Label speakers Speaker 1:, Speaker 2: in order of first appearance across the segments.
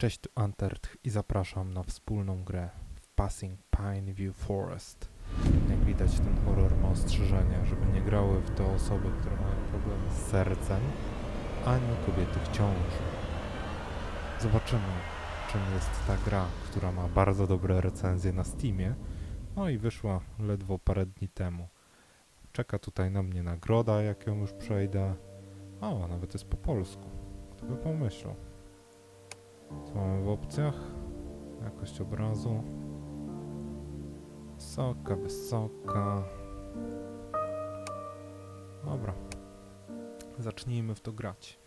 Speaker 1: Cześć, tu Antert i zapraszam na wspólną grę w Passing Pine View Forest. Jak widać ten horror ma ostrzeżenia, żeby nie grały w to osoby, które mają problemy z sercem, ani kobiety w ciąży. Zobaczymy, czym jest ta gra, która ma bardzo dobre recenzje na Steamie, no i wyszła ledwo parę dni temu. Czeka tutaj na mnie nagroda, jak ją już przejdę. O, nawet jest po polsku. Kto by pomyślał. Co mamy w opcjach? Jakość obrazu. Wysoka, wysoka. Dobra. Zacznijmy w to grać.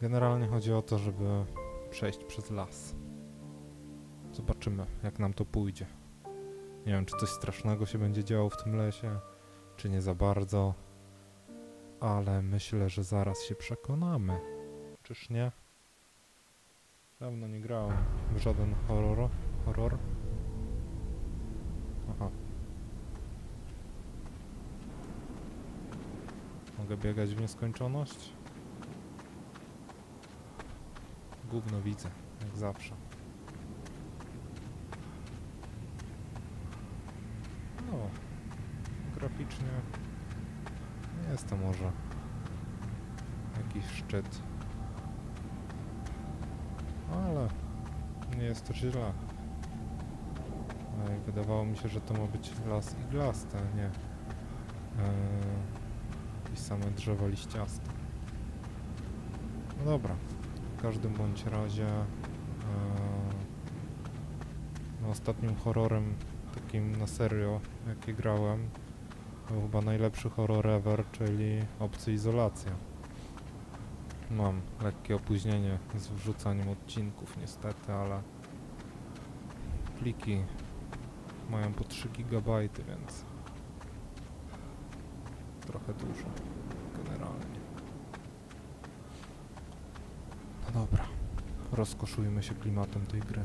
Speaker 1: Generalnie chodzi o to, żeby przejść przez las. Zobaczymy, jak nam to pójdzie. Nie wiem, czy coś strasznego się będzie działo w tym lesie, czy nie za bardzo. Ale myślę, że zaraz się przekonamy. Czyż nie? Dawno nie grałem w żaden horror. Horror. Aha. Mogę biegać w nieskończoność? Gówno widzę, jak zawsze. No, graficznie nie jest to może jakiś szczyt ale nie jest to źle. Ej, wydawało mi się, że to ma być las iglasty, a nie eee, i same drzewa liściaste. No dobra, w każdym bądź razie eee, no ostatnim horrorem takim na serio, jaki grałem, był chyba najlepszy horror ever, czyli Obcy Izolacja. Mam lekkie opóźnienie z wrzucaniem odcinków niestety, ale pliki mają po 3 GB, więc trochę dużo generalnie. No dobra, rozkoszujmy się klimatem tej gry.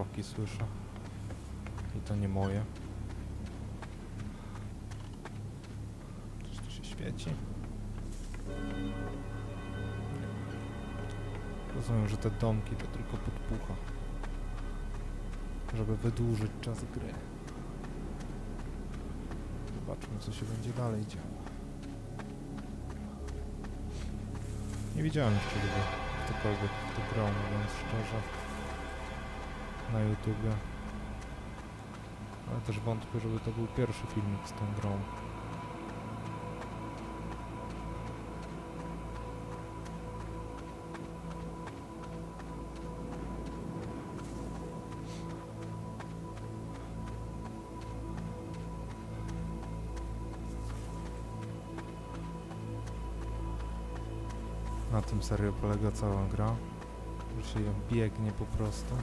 Speaker 1: kroki słyszę. I to nie moje. Coś tu się świeci? Rozumiem, że te domki to tylko podpucha. Żeby wydłużyć czas gry. Zobaczmy, co się będzie dalej działo. Nie widziałem jeszcze, żeby ktokolwiek w grał, mówiąc szczerze, na YouTubie. Ale też wątpię, żeby to był pierwszy filmik z tą grą. Na tym serio polega cała gra, że się ją biegnie po prostu.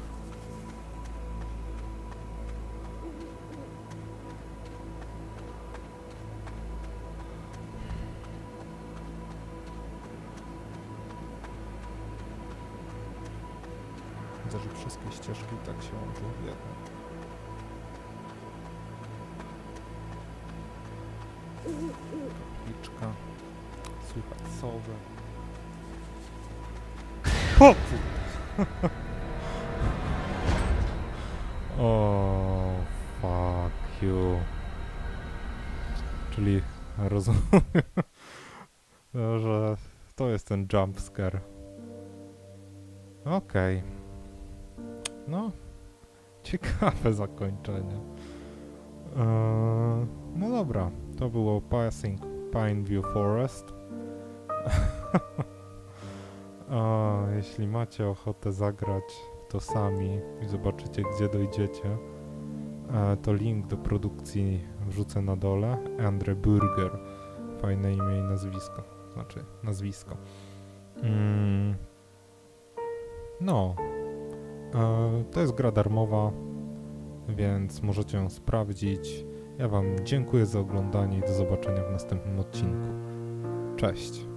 Speaker 1: Widzę, wszystkie ścieżki tak się łączą w jedno. Kapliczka, słychać sowę. O O, fuck you. Czyli rozumiem, że to jest ten jump scare. Okej. No, ciekawe zakończenie. Eee, no dobra, to było Passing Pineview Forest. A, jeśli macie ochotę zagrać to sami i zobaczycie gdzie dojdziecie, e, to link do produkcji wrzucę na dole. Andre Burger. Fajne imię i nazwisko. Znaczy, nazwisko. Mm. No. E, to jest gra darmowa, więc możecie ją sprawdzić. Ja Wam dziękuję za oglądanie i do zobaczenia w następnym odcinku. Cześć.